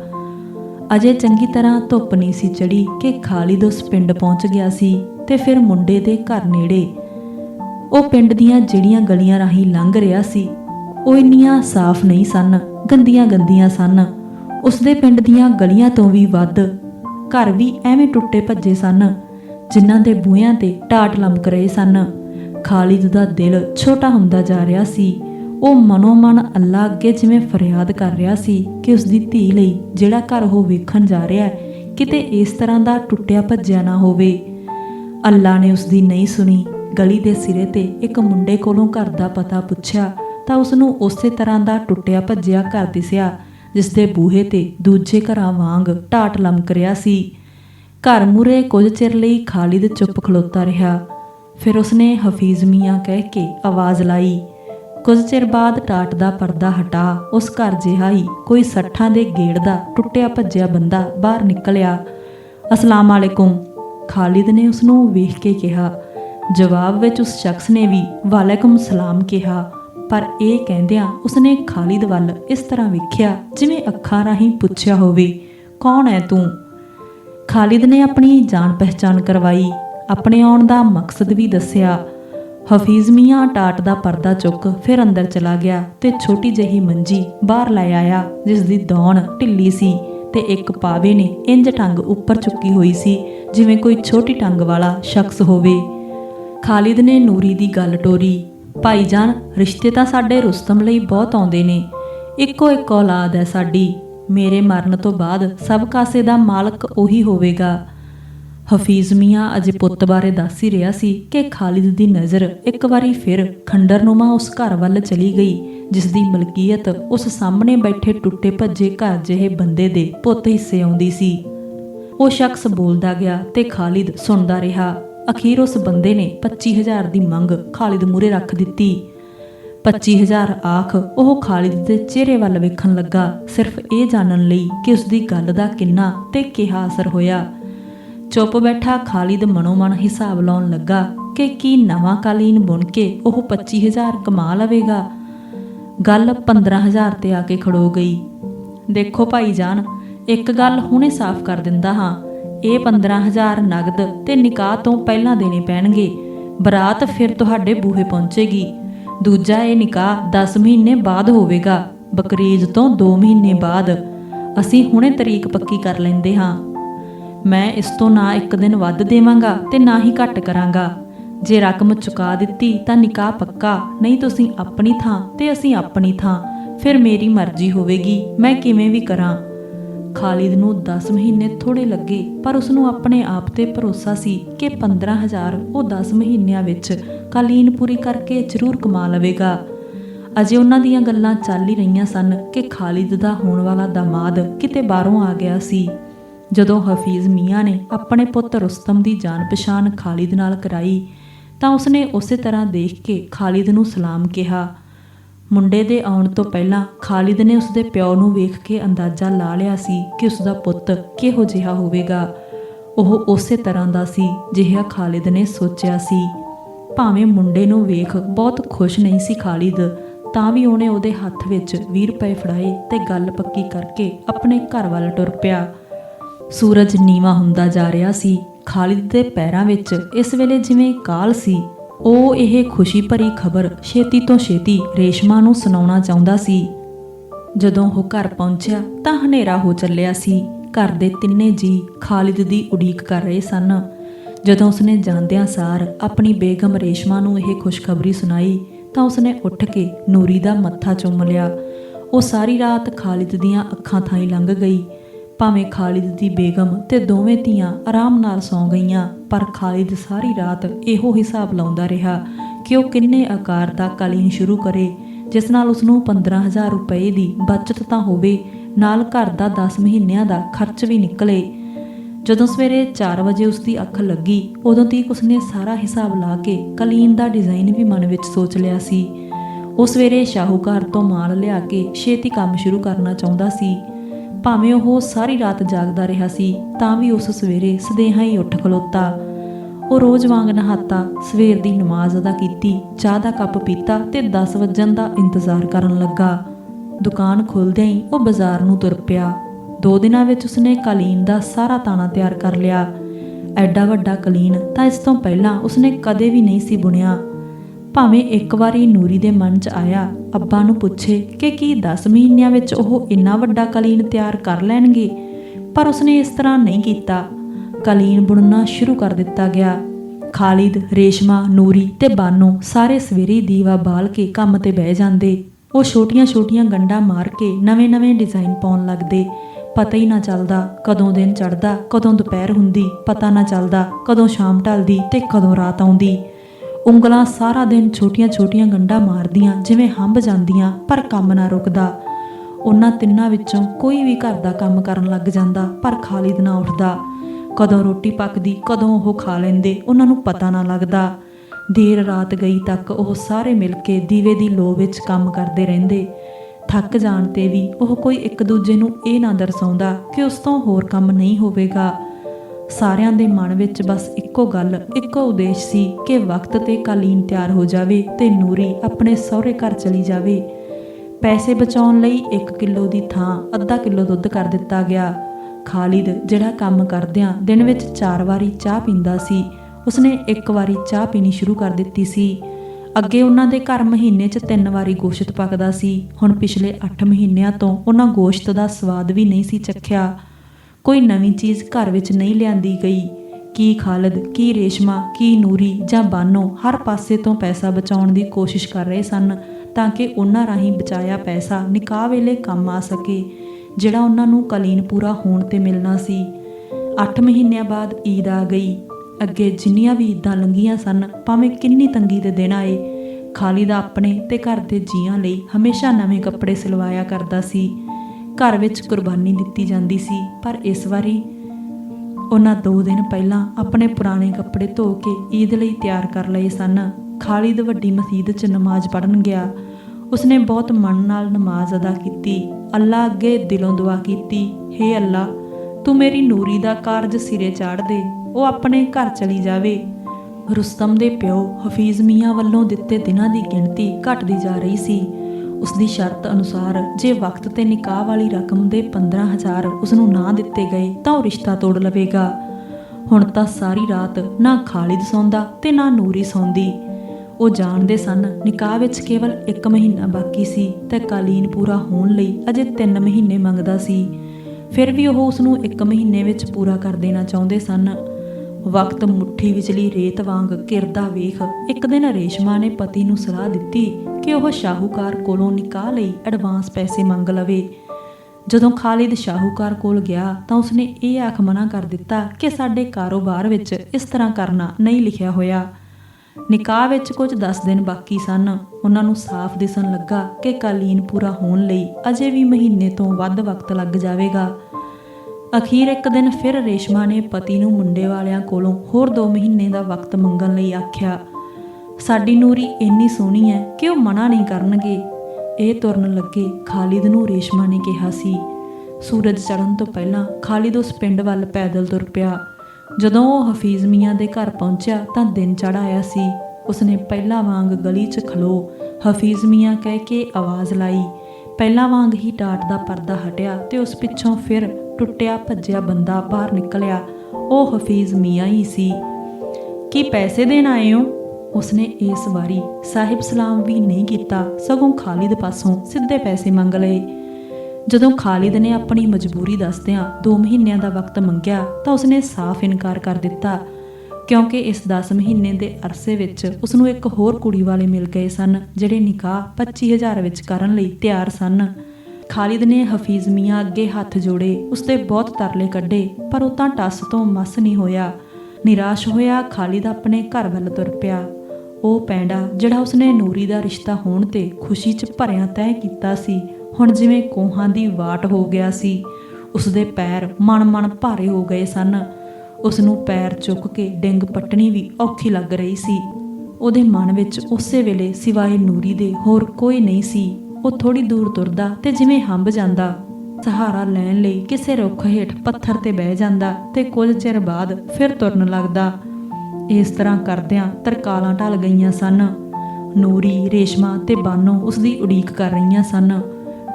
ਅਜੇ ਚੰਗੀ ਤਰ੍ਹਾਂ ਧੁੱਪ ਨਹੀਂ ਸੀ ਚੜੀ ਕਿ ਖਾਲਿਦ ਉਸ ਪਿੰਡ ਪਹੁੰਚ ਗਿਆ ਸੀ ਤੇ ਫਿਰ ਮੁੰਡੇ ਦੇ ਘਰ ਨੇੜੇ। ਉਹ ਪਿੰਡ ਦੀਆਂ ਜਿਹੜੀਆਂ ਗਲੀਆਂ ਰਾਹੀਂ ਲੰਘ ਰਿਹਾ ਸੀ, ਉਹ ਇੰਨੀਆਂ ਸਾਫ਼ ਨਹੀਂ ਸਨ, ਗੰਦੀਆਂ ਗੰਦੀਆਂ ਸਨ। ਉਸਦੇ ਪਿੰਡ ਦੀਆਂ ਗਲੀਆਂ ਤੋਂ ਵੀ ਵੱਧ ਘਰ ਵੀ ਐਵੇਂ ਟੁੱਟੇ ਭੱਜੇ ਸਨ, ਜਿਨ੍ਹਾਂ ਦੇ ਬੂਹਿਆਂ ਤੇ ਟਾਟ ਲਮਕ ਰਹੇ ਸਨ। ਖਾਲਿਦ ਦਾ ਦਿਲ ਛੋਟਾ ਹੁੰਦਾ ਜਾ ਰਿਹਾ ਸੀ। ਉਹ ਮਨੋਮਨ ਅੱਲਾ ਅੱਗੇ ਜਿਵੇਂ ਫਰਿਆਦ ਕਰ ਰਿਹਾ ਸੀ ਕਿ ਉਸ ਦੀ ਧੀ ਲਈ ਜਿਹੜਾ ਘਰ ਉਹ ਵੇਖਣ ਜਾ ਰਿਹਾ ਹੈ, ਕਿਤੇ ਇਸ ਤਰ੍ਹਾਂ ਦਾ ਟੁੱਟਿਆ ਭੱਜਿਆ ਨਾ ਹੋਵੇ। ਅੱਲਾ ਨੇ ਉਸ ਦੀ ਨਹੀਂ ਸੁਣੀ। ਗਲੀ ਦੇ ਸਿਰੇ ਤੇ ਇੱਕ ਮੁੰਡੇ ਕੋਲੋਂ ਘਰ ਦਾ ਪਤਾ ਪੁੱਛਿਆ ਤਾਂ ਉਸ ਨੂੰ ਉਸੇ ਤਰ੍ਹਾਂ ਦਾ ਟੁੱਟਿਆ ਭੱਜਿਆ ਘਰ ਦਿਸਿਆ ਜਿਸ ਦੇ ਬੂਹੇ ਤੇ ਦੂਜੇ ਘਰਾਂ ਵਾਂਗ ਢਾਟ ਲਮਕ ਰਿਹਾ ਸੀ। ਘਰ ਮੂਰੇ ਕੁਝ ਚਿਰ ਲਈ ਖਾਲਿਦ ਚੁੱਪ ਖਲੋਤਾ ਰਿਹਾ। ਫਿਰ ਉਸਨੇ ਹਫੀਜ਼ ਮੀਆਂ ਕਹਿ ਕੇ ਆਵਾਜ਼ ਲਾਈ, ਕੁਝ ਚਿਰ ਬਾਅਦ ਟਾਟ ਦਾ ਪਰਦਾ ਹਟਾ, ਉਸ ਘਰ ਜਿਹਾ ਹੀ ਕੋਈ ਸੱਠਾਂ ਦੇ ਗੇੜ ਦਾ ਟੁੱਟਿਆ ਭੱਜਿਆ ਬੰਦਾ ਬਾਹਰ ਨਿਕਲਿਆ। ਅਸਲਾਮ ਵਾਲੇਕੁਮ ਖਾਲਿਦ ਨੇ ਉਸ ਨੂੰ ਵੇਖ ਕੇ ਕਿਹਾ। ਜਵਾਬ ਵਿੱਚ ਉਸ ਸ਼ਖਸ ਨੇ ਵੀ ਵਾਲੇਕੁਮ ਸਲਾਮ ਕਿਹਾ, ਪਰ ਇਹ ਕਹਿੰਦਿਆਂ ਉਸਨੇ ਖਾਲਿਦ ਵੱਲ ਇਸ ਤਰ੍ਹਾਂ ਵੇਖਿਆ ਜਿਵੇਂ ਅੱਖਾਂ ਰਾਹੀਂ ਪੁੱਛਿਆ ਹੋਵੇ, ਕੌਣ ਹੈ ਤੂੰ? ਖਾਲਿਦ ਨੇ ਆਪਣੀ ਜਾਣ ਪਹਿਚਾਨ ਕਰਵਾਈ। ਆਪਣੇ ਆਉਣ ਦਾ ਮਕਸਦ ਵੀ ਦੱਸਿਆ। ਹਫੀਜ਼ ਮੀਆਂ ਟਾਟ ਦਾ ਪਰਦਾ ਚੁੱਕ ਫਿਰ ਅੰਦਰ ਚਲਾ ਗਿਆ ਤੇ ਛੋਟੀ ਜਿਹੀ ਮੰਜੀ ਬਾਹਰ ਲੈ ਆਇਆ ਜਿਸ ਦੀ ਦੌਣ ਢਿੱਲੀ ਸੀ ਤੇ ਇੱਕ ਪਾਵੇ ਨੇ ਇੰਜ ਟੰਗ ਉੱਪਰ ਚੁੱਕੀ ਹੋਈ ਸੀ, ਜਿਵੇਂ ਕੋਈ ਛੋਟੀ ਟੰਗ ਵਾਲਾ ਸ਼ਖਸ ਹੋਵੇ। ਖਾਲਿਦ ਨੇ ਨੂਰੀ ਦੀ ਗੱਲ ਟੋਰੀ। ਭਾਈਜਾਨ, ਰਿਸ਼ਤੇ ਤਾਂ ਸਾਡੇ ਰੁਸਤਮ ਲਈ ਬਹੁਤ ਆਉਂਦੇ ਨੇ। ਇੱਕੋ ਇੱਕ ਔਲਾਦ ਹੈ ਸਾਡੀ। ਮੇਰੇ ਮਰਨ ਤੋਂ ਬਾਅਦ ਸਭ ਕਾਸੇ ਦਾ ਮਾਲਕ ਉਹੀ ਹੋਵੇਗਾ। ਹਫੀਜ਼ ਮੀਆਂ ਅਜੇ ਪੁੱਤ ਬਾਰੇ ਦੱਸ ਹੀ ਰਿਹਾ ਸੀ ਕਿ ਖਾਲਿਦ ਦੀ ਨਜ਼ਰ ਇੱਕ ਵਾਰੀ ਫਿਰ ਖੰਡਰਨੁਮਾ ਉਸ ਘਰ ਵੱਲ ਚਲੀ ਗਈ ਜਿਸ ਦੀ ਮਲਕੀਅਤ ਉਸ ਸਾਹਮਣੇ ਬੈਠੇ ਟੁੱਟੇ ਭੱਜੇ ਘਰ ਜਿਹੇ ਬੰਦੇ ਦੇ ਪੁੱਤ ਹਿੱਸੇ ਆਉਂਦੀ ਸੀ। ਉਹ ਸ਼ਖਸ ਬੋਲਦਾ ਗਿਆ ਤੇ ਖਾਲਿਦ ਸੁਣਦਾ ਰਿਹਾ, ਅਖੀਰ ਉਸ ਬੰਦੇ ਨੇ 25000 ਦੀ ਮੰਗ ਖਾਲਿਦ ਮੂਰੇ ਰੱਖ ਦਿੱਤੀ। 25000 ਆਖ ਉਹ ਖਾਲਿਦ ਦੇ ਚਿਹਰੇ ਵੱਲ ਵੇਖਣ ਲੱਗਾ, ਸਿਰਫ ਇਹ ਜਾਣਨ ਲਈ ਕਿ ਉਸ ਦੀ ਗੱਲ ਦਾ ਕਿੰਨਾ ਤੇ ਕਿਹਾ ਅਸਰ ਹੋਇਆ। ਚੁੱਪ ਬੈਠਾ ਖਾਲਿਦ ਮਨੋਮਨ ਹਿਸਾਬ ਲਾਉਣ ਲੱਗਾ ਕਿ ਕੀ ਨਵਾਂ ਕਾਲੀਨ ਬੁਣ ਕੇ ਉਹ 25000 ਕਮਾ ਲਵੇਗਾ। ਗੱਲ 15000 ਤੇ ਆ ਕੇ ਖੜੋ ਗਈ। ਦੇਖੋ ਭਾਈ ਜਾਨ, ਇੱਕ ਗੱਲ ਹੁਣੇ ਸਾਫ਼ ਕਰ ਦਿੰਦਾ ਹਾਂ। ਇਹ 15000 ਨਗਦ ਤੇ ਨਿਕਾਹ ਤੋਂ ਪਹਿਲਾਂ ਦੇਣੇ ਪੈਣਗੇ। ਬਰਾਤ ਫਿਰ ਤੁਹਾਡੇ ਬੂਹੇ ਪਹੁੰਚੇਗੀ। ਦੂਜਾ ਇਹ ਨਿਕਾਹ 10 ਮਹੀਨੇ ਬਾਅਦ ਹੋਵੇਗਾ। ਬਕਰੀਦ ਤੋਂ 2 ਮਹੀਨੇ ਬਾਅਦ। ਅਸੀਂ ਹੁਣੇ ਤਰੀਕ ਪੱਕੀ ਕਰ ਲੈਂਦੇ ਹਾਂ। ਮੈਂ ਇਸ ਤੋਂ ਨਾ ਇੱਕ ਦਿਨ ਵੱਧ ਦੇਵਾਂਗਾ ਤੇ ਨਾ ਹੀ ਘੱਟ ਕਰਾਂਗਾ। ਜੇ ਰਕਮ ਚੁਕਾ ਦਿੱਤੀ ਤਾਂ ਨਿਕਾਹ ਪੱਕਾ, ਨਹੀਂ ਤੁਸੀਂ ਆਪਣੀ ਥਾਂ ਤੇ ਅਸੀਂ ਆਪਣੀ ਥਾਂ, ਫਿਰ ਮੇਰੀ ਮਰਜ਼ੀ ਹੋਵੇਗੀ, ਮੈਂ ਕਿਵੇਂ ਵੀ ਕਰਾਂ। ਖਾਲਿਦ ਨੂੰ 10 ਮਹੀਨੇ ਥੋੜੇ ਲੱਗੇ, ਪਰ ਉਸ ਨੂੰ ਆਪਣੇ ਆਪ ਤੇ ਭਰੋਸਾ ਸੀ ਕਿ 15000 ਉਹ 10 ਮਹੀਨਿਆਂ ਵਿੱਚ ਕਾਲੀਨ ਪੂਰੀ ਕਰਕੇ ਜ਼ਰੂਰ ਕਮਾ ਲਵੇਗਾ। ਅਜੇ ਉਹਨਾਂ ਦੀਆਂ ਗੱਲਾਂ ਚੱਲ ਹੀ ਰਹੀਆਂ ਸਨ ਕਿ ਖਾਲਿਦ ਦਾ ਹੋਣ ਵਾਲਾ ਦਾਮਾਦ ਕਿਤੇ ਬਾਹਰੋਂ ਆ ਗਿਆ ਸੀ। ਜਦੋਂ ਹਫੀਜ਼ ਮੀਆਂ ਨੇ ਆਪਣੇ ਪੁੱਤ ਰੁਸਤਮ ਦੀ ਜਾਣ ਪਛਾਣ ਖਾਲਿਦ ਨਾਲ ਕਰਾਈ, ਤਾਂ ਉਸਨੇ ਉਸੇ ਤਰ੍ਹਾਂ ਦੇਖ ਕੇ ਖਾਲਿਦ ਨੂੰ ਸਲਾਮ ਕਿਹਾ। ਮੁੰਡੇ ਦੇ ਆਉਣ ਤੋਂ ਪਹਿਲਾਂ ਖਾਲਿਦ ਨੇ ਉਸਦੇ ਪਿਓ ਨੂੰ ਵੇਖ ਕੇ ਅੰਦਾਜ਼ਾ ਲਾ ਲਿਆ ਸੀ ਕਿ ਉਸਦਾ ਪੁੱਤ ਕਿਹੋ ਜਿਹਾ ਹੋਵੇਗਾ। ਉਹ ਉਸੇ ਤਰ੍ਹਾਂ ਦਾ ਸੀ ਜਿਹਾ ਖਾਲਿਦ ਨੇ ਸੋਚਿਆ ਸੀ। ਭਾਵੇਂ ਮੁੰਡੇ ਨੂੰ ਵੇਖ ਬਹੁਤ ਖੁਸ਼ ਨਹੀਂ ਸੀ ਖਾਲਿਦ, ਤਾਂ ਵੀ ਉਹਨੇ ਉਹਦੇ ਹੱਥ ਵਿੱਚ 20 ਰੁਪਏ ਫੜਾਏ ਤੇ ਗੱਲ ਪੱਕੀ ਕਰਕੇ ਆਪਣੇ ਘਰ ਵੱਲ ਟੁਰ ਪਿਆ। ਸੂਰਜ ਨੀਵਾ ਹੁੰਦਾ ਜਾ ਰਿਹਾ ਸੀ। ਖਾਲਿਦ ਦੇ ਪੈਰਾਂ ਵਿੱਚ ਇਸ ਵੇਲੇ ਜਿਵੇਂ ਕਾਲ ਸੀ। ਉਹ ਇਹ ਖੁਸ਼ੀ ਭਰੀ ਖਬਰ ਛੇਤੀ ਤੋਂ ਛੇਤੀ ਰੇਸ਼ਮਾ ਨੂੰ ਸੁਣਾਉਣਾ ਚਾਹੁੰਦਾ ਸੀ। ਜਦੋਂ ਉਹ ਘਰ ਪਹੁੰਚਿਆ ਤਾਂ ਹਨੇਰਾ ਹੋ ਚੱਲਿਆ ਸੀ। ਘਰ ਦੇ ਤਿੰਨੇ ਜੀ ਖਾਲਿਦ ਦੀ ਉਡੀਕ ਕਰ ਰਹੇ ਸਨ। ਜਦੋਂ ਉਸਨੇ ਜਾਂਦਿਆਂ ਸਾਰ ਆਪਣੀ ਬੇਗਮ ਰੇਸ਼ਮਾ ਨੂੰ ਇਹ ਖੁਸ਼ਖਬਰੀ ਸੁਣਾਈ ਤਾਂ ਉਸਨੇ ਉੱਠ ਕੇ ਨੂਰੀ ਦਾ ਮੱਥਾ ਚੁੰਮ ਲਿਆ। ਉਹ ਸਾਰੀ ਰਾਤ ਖਾਲਿਦ ਦੀਆਂ ਅੱਖਾਂ ਥਾਈ ਲੰਘ ਗਈ। ਭਾਵੇਂ ਖਾਲਿਦ ਦੀ ਬੇਗਮ ਤੇ ਦੋਵੇਂ ਧੀਆਂ ਆਰਾਮ ਨਾਲ ਸੌਂ ਗਈਆਂ, ਪਰ ਖਾਲਿਦ ਸਾਰੀ ਰਾਤ ਇਹੋ ਹਿਸਾਬ ਲਾਉਂਦਾ ਰਿਹਾ ਕਿ ਉਹ ਕਿੰਨੇ ਆਕਾਰ ਦਾ ਕਲੀਨ ਸ਼ੁਰੂ ਕਰੇ, ਜਿਸ ਨਾਲ ਉਸ ਨੂੰ 15000 ਰੁਪਏ ਦੀ ਬਚਤ ਤਾਂ ਹੋਵੇ, ਨਾਲ ਘਰ ਦਾ 10 ਮਹੀਨਿਆਂ ਦਾ ਖਰਚ ਵੀ ਨਿਕਲੇ। ਜਦੋਂ ਸਵੇਰੇ 4 ਵਜੇ ਉਸ ਦੀ ਅੱਖ ਲੱਗੀ, ਉਦੋਂ ਤੀਕ ਉਸਨੇ ਸਾਰਾ ਹਿਸਾਬ ਲਾ ਕੇ ਕਲੀਨ ਦਾ ਡਿਜ਼ਾਈਨ ਵੀ ਮਨ ਵਿੱਚ ਸੋਚ ਲਿਆ ਸੀ। ਉਹ ਸਵੇਰੇ ਸ਼ਾਹੂਕਾਰ ਤੋਂ ਮਾਲ ਲਿਆ ਕੇ ਛੇਤੀ ਕੰਮ ਸ਼ੁਰੂ ਕਰਨਾ ਚਾਹੁੰਦਾ ਸੀ। ਭਾਵੇਂ ਉਹ ਸਾਰੀ ਰਾਤ ਜਾਗਦਾ ਰਿਹਾ ਸੀ, ਤਾਂ ਵੀ ਉਸ ਸਵੇਰੇ ਸਦੇਹਾ ਹੀ ਉੱਠ ਖਲੋਤਾ। ਉਹ ਰੋਜ਼ ਵਾਂਗ ਨਹਾਤਾ, ਸਵੇਰ ਦੀ ਨਮਾਜ਼ ਅਦਾ ਕੀਤੀ, ਚਾਹ ਦਾ ਕੱਪ ਪੀਤਾ ਤੇ 10 ਵਜਣ ਦਾ ਇੰਤਜ਼ਾਰ ਕਰਨ ਲੱਗਾ। ਦੁਕਾਨ ਖੁੱਲਦਿਆਂ ਹੀ ਉਹ ਬਾਜ਼ਾਰ ਨੂੰ ਤੁਰ ਪਿਆ। ਦੋ ਦਿਨਾਂ ਵਿੱਚ ਉਸਨੇ ਕਾਲੀਨ ਦਾ ਸਾਰਾ ਤਾਣਾ ਤਿਆਰ ਕਰ ਲਿਆ। ਐਡਾ ਵੱਡਾ ਕਲੀਨ ਤਾਂ ਇਸ ਤੋਂ ਪਹਿਲਾਂ ਉਸਨੇ ਕਦੇ ਵੀ ਨਹੀਂ ਸੀ ਬੁਣਿਆ। ਭਾਵੇਂ ਇੱਕ ਵਾਰੀ ਨੂਰੀ ਦੇ ਮਨ 'ਚ ਆਇਆ ਅੱਬਾ ਨੂੰ ਪੁੱਛੇ ਕਿ ਕੀ 10 ਮਹੀਨਿਆਂ ਵਿੱਚ ਉਹ ਇੰਨਾ ਵੱਡਾ ਕਲੀਨ ਤਿਆਰ ਕਰ ਲੈਣਗੇ? ਪਰ ਉਸਨੇ ਇਸ ਤਰ੍ਹਾਂ ਨਹੀਂ ਕੀਤਾ। ਕਲੀਨ ਬੁਣਨਾ ਸ਼ੁਰੂ ਕਰ ਦਿੱਤਾ ਗਿਆ। ਖਾਲਿਦ, ਰੇਸ਼ਮਾ, ਨੂਰੀ ਤੇ ਬਾਨੋ ਸਾਰੇ ਸਵੇਰੇ ਦੀਵਾ ਬਾਲ ਕੇ ਕੰਮ ਤੇ ਬਹਿ ਜਾਂਦੇ। ਉਹ ਛੋਟੀਆਂ-ਛੋਟੀਆਂ ਗੰਢਾਂ ਮਾਰ ਕੇ ਨਵੇਂ-ਨਵੇਂ ਡਿਜ਼ਾਈਨ ਪਾਉਣ ਲੱਗਦੇ। ਪਤਾ ਹੀ ਨਾ ਚੱਲਦਾ ਕਦੋਂ ਦਿਨ ਚੜ੍ਹਦਾ, ਕਦੋਂ ਦੁਪਹਿਰ ਹੁੰਦੀ। ਪਤਾ ਨਾ ਚੱਲਦਾ ਕਦੋਂ ਸ਼ਾਮ ਢਲਦੀ ਤੇ ਕਦੋਂ ਰਾਤ ਆਉਂਦੀ। ਉਂਗਲਾਂ ਸਾਰਾ ਦਿਨ ਛੋਟੀਆਂ-ਛੋਟੀਆਂ ਗੰਢਾਂ ਮਾਰਦੀਆਂ, ਜਿਵੇਂ ਹੰਭ ਜਾਂਦੀਆਂ, ਪਰ ਕੰਮ ਨਾ ਰੁਕਦਾ। ਉਹਨਾਂ ਤਿੰਨਾਂ ਵਿੱਚੋਂ ਕੋਈ ਵੀ ਘਰ ਦਾ ਕੰਮ ਕਰਨ ਲੱਗ ਜਾਂਦਾ, ਪਰ ਖਾਲਿਦ ਨਾ ਉੱਠਦਾ। ਕਦੋਂ ਰੋਟੀ ਪੱਕਦੀ, ਕਦੋਂ ਉਹ ਖਾ ਲੈਂਦੇ, ਉਹਨਾਂ ਨੂੰ ਪਤਾ ਨਾ ਲੱਗਦਾ। ਦੇਰ ਰਾਤ ਗਈ ਤੱਕ ਉਹ ਸਾਰੇ ਮਿਲ ਕੇ ਦੀਵੇ ਦੀ ਲੋ ਵਿੱਚ ਕੰਮ ਕਰਦੇ ਰਹਿੰਦੇ। ਥੱਕ ਜਾਣ ਤੇ ਵੀ ਉਹ ਕੋਈ ਇੱਕ ਦੂਜੇ ਨੂੰ ਇਹ ਨਾ ਦਰਸਾਉਂਦਾ ਕਿ ਉਸ ਤੋਂ ਹੋਰ ਕੰਮ ਨਹੀਂ ਹੋਵੇਗਾ। ਸਾਰਿਆਂ ਦੇ ਮਨ ਵਿੱਚ ਬਸ ਇੱਕੋ ਗੱਲ, ਇੱਕੋ ਉਦੇਸ਼ ਸੀ ਕਿ ਵਕਤ ਤੇ ਕਾਲੀਨ ਤਿਆਰ ਹੋ ਜਾਵੇ ਤੇ ਨੂਰੀ ਆਪਣੇ ਸਹੁਰੇ ਘਰ ਚਲੀ ਜਾਵੇ। ਪੈਸੇ ਬਚਾਉਣ ਲਈ 1 ਕਿਲੋ ਦੀ ਥਾਂ, ਅੱਧਾ ਕਿਲੋ ਦੁੱਧ ਕਰ ਦਿੱਤਾ ਗਿਆ। ਖਾਲਿਦ, ਜਿਹੜਾ ਕੰਮ ਕਰਦਿਆਂ ਦਿਨ ਵਿੱਚ 4 ਵਾਰੀ ਚਾਹ ਪੀਂਦਾ ਸੀ, ਉਸਨੇ ਇੱਕ ਵਾਰੀ ਚਾਹ ਪੀਣੀ ਸ਼ੁਰੂ ਕਰ ਦਿੱਤੀ ਸੀ। ਅੱਗੇ ਉਹਨਾਂ ਦੇ ਘਰ ਮਹੀਨੇ 'ਚ ਤਿੰਨ ਵਾਰੀ ਗੋਸ਼ਤ ਪੱਕਦਾ ਸੀ। ਹੁਣ ਪਿਛਲੇ 8 ਮਹੀਨਿਆਂ ਤੋਂ ਉਹਨਾਂ ਗੋਸ਼ਤ ਦਾ ਸਵਾਦ ਵੀ ਨਹੀਂ ਸੀ ਚੱਖਿਆ। ਕੋਈ ਨਵੀਂ ਚੀਜ਼ ਘਰ ਵਿੱਚ ਨਹੀਂ ਲਿਆਂਦੀ ਗਈ। ਕੀ ਖਾਲਦ, ਕੀ ਰੇਸ਼ਮਾ, ਕੀ ਨੂਰੀ ਜਾਂ ਬਾਨੋ ਹਰ ਪਾਸੇ ਤੋਂ ਪੈਸਾ ਬਚਾਉਣ ਦੀ ਕੋਸ਼ਿਸ਼ ਕਰ ਰਹੇ ਸਨ ਤਾਂ ਕਿ ਉਹਨਾਂ ਰਾਹੀਂ ਬਚਾਇਆ ਪੈਸਾ ਨਿਕਾਹ ਵੇਲੇ ਕੰਮ ਆ ਸਕੇ, ਜਿਹੜਾ ਉਹਨਾਂ ਨੂੰ ਕਲੀਨ ਪੂਰਾ ਹੋਣ ਤੇ ਮਿਲਣਾ ਸੀ। 8 ਮਹੀਨਿਆਂ ਬਾਅਦ ਈਦ ਆ ਗਈ। ਅੱਗੇ ਜਿੰਨੀਆਂ ਵੀ ਈਦਾਂ ਲੰਘੀਆਂ ਸਨ, ਭਾਵੇਂ ਕਿੰਨੀ ਤੰਗੀ ਦੇ ਦਿਨ ਆਏ, ਖਾਲਿਦ ਆਪਣੇ ਤੇ ਘਰ ਦੇ ਜੀਆਂ ਲਈ ਹਮੇਸ਼ਾ ਨਵੇਂ ਕੱਪੜੇ ਸਿਲਵਾਇਆ ਕਰਦਾ ਸੀ। ਘਰ ਵਿੱਚ ਕੁਰਬਾਨੀ ਦਿੱਤੀ ਜਾਂਦੀ ਸੀ, ਪਰ ਇਸ ਵਾਰੀ ਉਹਨਾਂ ਦੋ ਦਿਨ ਪਹਿਲਾਂ ਆਪਣੇ ਪੁਰਾਣੇ ਕੱਪੜੇ ਧੋ ਕੇ ਈਦ ਲਈ ਤਿਆਰ ਕਰ ਲਏ ਸਨ। ਖਾਲਿਦ ਵੱਡੀ ਮਸਜਿਦ 'ਚ ਨਮਾਜ਼ ਪੜ੍ਹਨ ਗਿਆ। ਉਸਨੇ ਬਹੁਤ ਮਨ ਨਾਲ ਨਮਾਜ਼ ਅਦਾ ਕੀਤੀ। ਅੱਲਾ ਅੱਗੇ ਦਿਲੋਂ ਦੁਆ ਕੀਤੀ, ਹੇ ਅੱਲਾ ਤੂੰ ਮੇਰੀ ਨੂਰੀ ਦਾ ਕਾਰਜ ਸਿਰੇ ਚਾੜ ਦੇ, ਉਹ ਆਪਣੇ ਘਰ ਚਲੀ ਜਾਵੇ। ਰੁਸਤਮ ਦੇ ਪਿਓ ਹਫੀਜ਼ ਮੀਆਂ ਵੱਲੋਂ ਦਿੱਤੇ ਦਿਨਾਂ ਦੀ ਗਿਣਤੀ ਘਟਦੀ ਜਾ ਰਹੀ ਸੀ। ਉਸ ਦੀ ਸ਼ਰਤ ਅਨੁਸਾਰ ਜੇ ਵਕਤ ਤੇ ਨਿਕਾਹ ਵਾਲੀ ਰਕਮ ਦੇ 15000 ਉਸ ਨੂੰ ਨਾ ਦਿੱਤੇ ਗਏ ਤਾਂ ਉਹ ਰਿਸ਼ਤਾ ਤੋੜ ਲਵੇਗਾ। ਹੁਣ ਤਾਂ ਸਾਰੀ ਰਾਤ ਨਾ ਖਾਲਿਦ ਸੌਂਦਾ ਤੇ ਨਾ ਨੂਰੀ ਸੌਂਦੀ। ਉਹ ਜਾਣਦੇ ਸਨ ਨਿਕਾਹ ਵਿੱਚ ਕੇਵਲ 1 ਮਹੀਨਾ ਬਾਕੀ ਸੀ ਤੇ ਕਾਲੀਨ ਪੂਰਾ ਹੋਣ ਲਈ ਅਜੇ 3 ਮਹੀਨੇ ਮੰਗਦਾ ਸੀ। ਫਿਰ ਵੀ ਉਹ ਉਸ ਨੂੰ 1 ਮਹੀਨੇ ਵਿੱਚ ਪੂਰਾ ਕਰ ਦੇਣਾ ਚਾਹੁੰਦੇ ਸਨ। ਵਕਤ ਮੁੱਠੀ ਵਿਚਲੀ ਰੇਤ ਵਾਂਗ ਕਿਰਦਾ ਵੇਖ, ਇੱਕ ਦਿਨ ਰੇਸ਼ਮਾ ਨੇ ਪਤੀ ਨੂੰ ਸਲਾਹ ਦਿੱਤੀ ਕਿ ਉਹ ਸ਼ਾਹੂਕਾਰ ਕੋਲੋਂ ਨਿਕਾਹ ਲਈ ਐਡਵਾਂਸ ਪੈਸੇ ਮੰਗ ਲਵੇ। ਜਦੋਂ ਖਾਲਿਦ ਸ਼ਾਹੂਕਾਰ ਕੋਲ ਗਿਆ ਤਾਂ ਉਸਨੇ ਇਹ ਆਖ ਮਨਾ ਕਰ ਦਿੱਤਾ ਕਿ ਸਾਡੇ ਕਾਰੋਬਾਰ ਵਿੱਚ ਇਸ ਤਰ੍ਹਾਂ ਕਰਨਾ ਨਹੀਂ ਲਿਖਿਆ ਹੋਇਆ। ਨਿਕਾਹ ਵਿੱਚ ਕੁਝ 10 ਦਿਨ ਬਾਕੀ ਸਨ। ਉਹਨਾਂ ਨੂੰ ਸਾਫ਼ ਦਿਸਣ ਲੱਗਾ ਕਿ ਕਾਲੀਨ ਪੂਰਾ ਹੋਣ ਲਈ ਅਜੇ ਵੀ ਮਹੀਨੇ ਤੋਂ ਵੱਧ ਵਕਤ ਲੱਗ ਜਾਵੇਗਾ। ਅਖੀਰ ਇੱਕ ਦਿਨ ਫਿਰ ਰੇਸ਼ਮਾ ਨੇ ਪਤੀ ਨੂੰ ਮੁੰਡੇ ਵਾਲਿਆਂ ਕੋਲੋਂ ਹੋਰ 2 ਮਹੀਨੇ ਦਾ ਵਕਤ ਮੰਗਣ ਲਈ ਆਖਿਆ, ਸਾਡੀ ਨੂਰੀ ਇੰਨੀ ਸੋਹਣੀ ਹੈ ਕਿ ਉਹ ਮਨਾ ਨਹੀਂ ਕਰਨਗੇ। ਇਹ ਤੁਰਨ ਲੱਗੇ ਖਾਲਿਦ ਨੂੰ ਰੇਸ਼ਮਾ ਨੇ ਕਿਹਾ ਸੀ। ਸੂਰਜ ਚੜ੍ਹਨ ਤੋਂ ਪਹਿਲਾਂ ਖਾਲਿਦ ਉਸ ਪਿੰਡ ਵੱਲ ਪੈਦਲ ਤੁਰ ਪਿਆ। ਜਦੋਂ ਉਹ ਹਫੀਜ਼ ਮੀਆਂ ਦੇ ਘਰ ਪਹੁੰਚਿਆ ਤਾਂ ਦਿਨ ਚੜ੍ਹ ਆਇਆ ਸੀ। ਉਸਨੇ ਪਹਿਲਾਂ ਵਾਂਗ ਗਲੀ 'ਚ ਖਲੋ ਹਫੀਜ਼ ਮੀਆਂ ਕਹਿ ਕੇ ਆਵਾਜ਼ ਲਾਈ। ਪਹਿਲਾਂ ਵਾਂਗ ਹੀ ਟਾਟ ਦਾ ਪਰਦਾ ਹਟਿਆ ਤੇ ਉਸ ਪਿੱਛੋਂ ਫਿਰ ਟੁੱਟਿਆ ਭੱਜਿਆ ਬੰਦਾ ਬਾਹਰ ਨਿਕਲਿਆ। ਉਹ ਹਫੀਜ਼ ਮੀਆਂ ਹੀ ਸੀ। ਕੀ ਪੈਸੇ ਦੇਣ ਆਏ ਹੋ? ਉਸਨੇ ਇਸ ਵਾਰੀ ਸਾਹਿਬ ਸਲਾਮ ਵੀ ਨਹੀਂ ਕੀਤਾ। ਸਗੋਂ ਖਾਲਿਦ ਪਾਸੋਂ ਸਿੱਧੇ ਪੈਸੇ ਮੰਗ ਲਏ। ਜਦੋਂ ਖਾਲਿਦ ਨੇ ਆਪਣੀ ਮਜਬੂਰੀ ਦੱਸਦਿਆਂ 2 ਮਹੀਨਿਆਂ ਦਾ ਵਕਤ ਮੰਗਿਆ ਤਾਂ ਉਸਨੇ ਸਾਫ਼ ਇਨਕਾਰ ਕਰ ਦਿੱਤਾ। ਕਿਉਂਕਿ ਇਸ 10 ਮਹੀਨੇ ਦੇ ਅਰਸੇ ਵਿੱਚ ਉਸ ਨੂੰ ਇੱਕ ਹੋਰ ਕੁੜੀ ਵਾਲੇ ਮਿਲ ਗਏ ਸਨ, ਜਿਹੜੇ ਨਿਕਾਹ 25000 ਵਿੱਚ ਕਰਨ ਲਈ ਤਿਆਰ ਸਨ। ਖਾਲਿਦ ਨੇ ਹਫੀਜ਼ ਮੀਆਂ ਅੱਗੇ ਹੱਥ ਜੋੜੇ, ਉਸਦੇ ਬਹੁਤ ਤਰਲੇ ਕੱਢੇ, ਪਰ ਉਹ ਤਾਂ ਟੱਸ ਤੋਂ ਮਸ ਨਹੀਂ ਹੋਇਆ। ਨਿਰਾਸ਼ ਹੋਇਆ, ਖਾਲਿਦ ਆਪਣੇ ਘਰ ਵੱਲ ਤੁਰ ਪਿਆ। ਉਹ ਪੈਂਡਾ, ਜਿਹੜਾ ਉਸਨੇ ਨੂਰੀ ਦਾ ਰਿਸ਼ਤਾ ਹੋਣ ਤੇ ਖੁਸ਼ੀ 'ਚ ਭਰਿਆ ਤੈਅ ਕੀਤਾ ਸੀ, ਹੁਣ ਜਿਵੇਂ ਕੋਹਾਂ ਦੀ ਵਾਟ ਹੋ ਗਿਆ ਸੀ। ਉਸਦੇ ਪੈਰ ਮਨ ਮਨ ਭਾਰੇ ਹੋ ਗਏ ਸਨ। ਉਸ ਨੂੰ ਪੈਰ ਚੁੱਕ ਕੇ ਡਿੰਗ ਪੱਟਣੀ ਵੀ ਔਖੀ ਲੱਗ ਰਹੀ ਸੀ। ਉਹਦੇ ਮਨ ਵਿੱਚ ਉਸੇ ਵੇਲੇ ਸਿਵਾਏ ਨੂਰੀ ਦੇ ਹੋਰ ਕੋਈ ਨਹੀਂ ਸੀ। ਉਹ ਥੋੜੀ ਦੂਰ ਤੁਰਦਾ ਤੇ ਜਿਵੇਂ ਹੰਬ ਜਾਂਦਾ। ਸਹਾਰਾ ਲੈਣ ਲਈ ਕਿਸੇ ਰੁੱਖ ਹੇਠ ਪੱਥਰ ਤੇ ਬਹਿ ਜਾਂਦਾ ਤੇ ਕੁਝ ਚਿਰ ਬਾਅਦ ਫਿਰ ਤੁਰਨ ਲੱਗਦਾ। ਇਸ ਤਰ੍ਹਾਂ ਕਰਦਿਆਂ ਤਰਕਾਲਾਂ ਢਲ ਗਈਆਂ ਸਨ। ਨੂਰੀ, ਰੇਸ਼ਮਾ ਤੇ ਬਾਨੋ ਉਸ ਦੀ ਉਡੀਕ ਕਰ ਰਹੀਆਂ ਸਨ।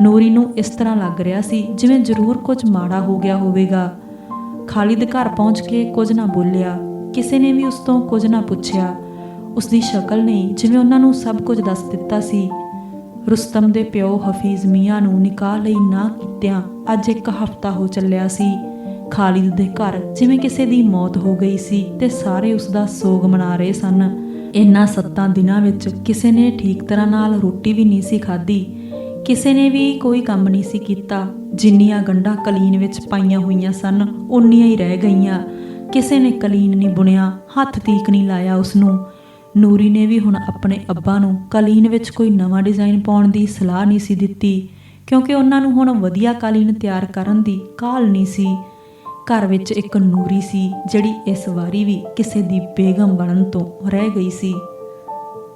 ਨੂਰੀ ਨੂੰ ਇਸ ਤਰ੍ਹਾਂ ਲੱਗ ਰਿਹਾ ਸੀ ਜਿਵੇਂ ਜ਼ਰੂਰ ਕੁਝ ਮਾੜਾ ਹੋ ਗਿਆ ਹੋਵੇਗਾ। ਖਾਲਿਦ ਘਰ ਪਹੁੰਚ ਕੇ ਕੁਝ ਨਾ ਬੋਲਿਆ। ਕਿਸੇ ਨੇ ਵੀ ਉਸ ਤੋਂ ਕੁਝ ਨਾ ਪੁੱਛਿਆ। ਉਸ ਦੀ ਸ਼ਕਲ ਨੇ ਜਿਵੇਂ ਉਹਨਾਂ ਨੂੰ ਸਭ ਕੁਝ ਦੱਸ ਦਿੱਤਾ ਸੀ। ਰੁਸਤਮ ਦੇ ਪਿਓ ਹਫੀਜ਼ ਮੀਆਂ ਨੂੰ ਨਿਕਾਹ ਲਈ ਨਾ ਕੀਤਿਆਂ ਅੱਜ ਇੱਕ ਹਫ਼ਤਾ ਹੋ ਚੱਲਿਆ ਸੀ। ਖਾਲਿਦ ਦੇ ਘਰ ਜਿਵੇਂ ਕਿਸੇ ਦੀ ਮੌਤ ਹੋ ਗਈ ਸੀ ਤੇ ਸਾਰੇ ਉਸ ਦਾ ਸੋਗ ਮਨਾ ਰਹੇ ਸਨ। ਇਨ੍ਹਾਂ ਸੱਤਾਂ ਦਿਨਾਂ ਵਿੱਚ ਕਿਸੇ ਨੇ ਠੀਕ ਤਰ੍ਹਾਂ ਨਾਲ ਰੋਟੀ ਵੀ ਨਹੀਂ ਸੀ ਖਾਧੀ। ਕਿਸੇ ਨੇ ਵੀ ਕੋਈ ਕੰਮ ਨਹੀਂ ਸੀ ਕੀਤਾ। ਜਿੰਨੀਆਂ ਗੰਢਾਂ ਕਲੀਨ ਵਿੱਚ ਪਾਈਆਂ ਹੋਈਆਂ ਸਨ, ਉਨੀਆਂ ਹੀ ਰਹਿ ਗਈਆਂ। ਕਿਸੇ ਨੇ ਕਲੀਨ ਨਹੀਂ ਬੁਣਿਆ, ਹੱਥ ਤੀਕ ਨਹੀਂ ਲਾਇਆ ਉਸ ਨੂੰ ਨੂਰੀ ਨੇ ਵੀ ਹੁਣ ਆਪਣੇ ਅੱਬਾ ਨੂੰ ਕਾਲੀਨ ਵਿੱਚ ਕੋਈ ਨਵਾਂ ਡਿਜ਼ਾਈਨ ਪਾਉਣ ਦੀ ਸਲਾਹ ਨਹੀਂ ਸੀ ਦਿੱਤੀ, ਕਿਉਂਕਿ ਉਹਨਾਂ ਨੂੰ ਹੁਣ ਵਧੀਆ ਕਾਲੀਨ ਤਿਆਰ ਕਰਨ ਦੀ ਕਾਲ ਨਹੀਂ ਸੀ। ਘਰ ਵਿੱਚ ਇੱਕ ਨੂਰੀ ਸੀ, ਜਿਹੜੀ ਇਸ ਵਾਰੀ ਵੀ ਕਿਸੇ ਦੀ ਬੇਗਮ ਬਣਨ ਤੋਂ ਰਹਿ ਗਈ ਸੀ।